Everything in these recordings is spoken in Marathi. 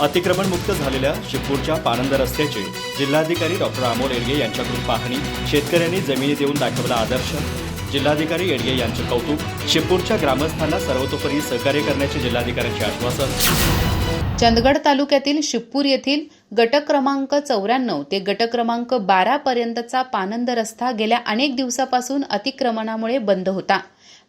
अतिक्रमणमुक्त झालेल्या शिपूरच्या पानंद रस्त्याचे जिल्हाधिकारी डॉक्टर अमोल येडगे यांच्याकडून पाहणी शेतकऱ्यांनी जमिनी देऊन दाखवला आदर्श. जिल्हाधिकारी येडगे यांचं कौतुक शिपूरच्या ग्रामस्थांना सर्वतोपरी सहकार्य करण्याचे जिल्हाधिकाऱ्यांचे आश्वासन. चंदगड तालुक्यातील शिप्पूर येथील गट क्रमांक चौऱ्याण्णव ते गट क्रमांक बारा पर्यंतचा पानंद रस्ता गेल्या अनेक दिवसापासून अतिक्रमणामुळे बंद होता.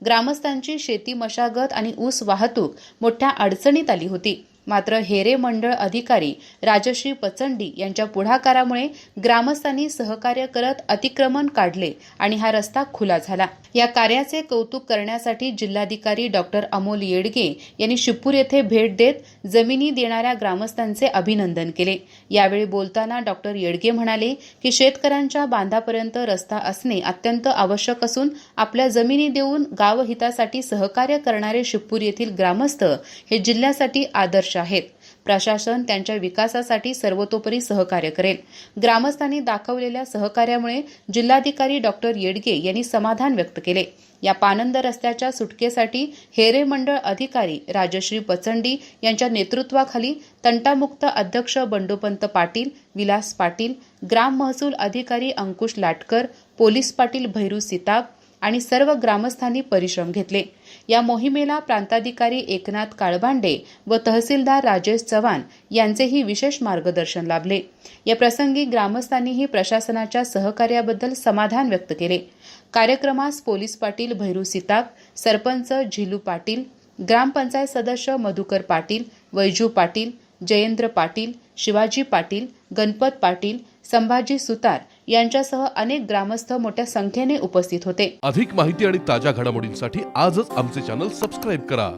ग्रामस्थांची शेती मशागत आणि ऊस वाहतूक मोठ्या अडचणीत आली होती. मात्र हेरे मंडळ अधिकारी राजश्री पचंडी यांच्या पुढाकारामुळे ग्रामस्थांनी सहकार्य करत अतिक्रमण काढले आणि हा रस्ता खुला झाला. या कार्याचे कौतुक करण्यासाठी जिल्हाधिकारी डॉक्टर अमोल येडगे यांनी शिपूर येथे भेट देत जमिनी देणाऱ्या ग्रामस्थांचे अभिनंदन केले. यावेळी बोलताना डॉक्टर येडगे म्हणाले की शेतकऱ्यांच्या बांधापर्यंत रस्ता असणे अत्यंत आवश्यक असून आपल्या जमिनी देऊन गावहितासाठी सहकार्य करणारे शिपूर येथील ग्रामस्थ हे जिल्ह्यासाठी आदर्श आहेत. प्रशासन त्यांच्या विकासासाठी सर्वतोपरी सहकार्य करेल. ग्रामस्थांनी दाखवलेल्या सहकार्यामुळे जिल्हाधिकारी डॉक्टर येडगे यांनी समाधान व्यक्त केले. या पानंद रस्त्याच्या सुटकेसाठी हेरे मंडळ अधिकारी राजश्री पचंडी यांच्या नेतृत्वाखाली तंटामुक्त अध्यक्ष बंडोपंत पाटील विलास पाटील ग्राम महसूल अधिकारी अंकुश लाटकर पोलीस पाटील भैरू सिताब आणि सर्व ग्रामस्थांनी परिश्रम घेतले. या मोहिमेला प्रांताधिकारी एकनाथ काळभांडे व तहसीलदार राजेश चव्हाण यांचेही विशेष मार्गदर्शन लाभले. या प्रसंगी ग्रामस्थांनीही प्रशासनाच्या सहकार्याबद्दल समाधान व्यक्त केले. कार्यक्रमास पोलीस पाटील भैरू सिताक सरपंच झिलू पाटील ग्रामपंचायत सदस्य मधुकर पाटील वैजू पाटील जयेंद्र पाटील शिवाजी पाटील गणपत पाटील संभाजी सुतार यांच्यासह अनेक ग्रामस्थ मोठ्या संख्येने उपस्थित होते. अधिक माहिती आणि ताज्या घडामोडींसाठी आजच आमचे चॅनल सबस्क्राईब करा.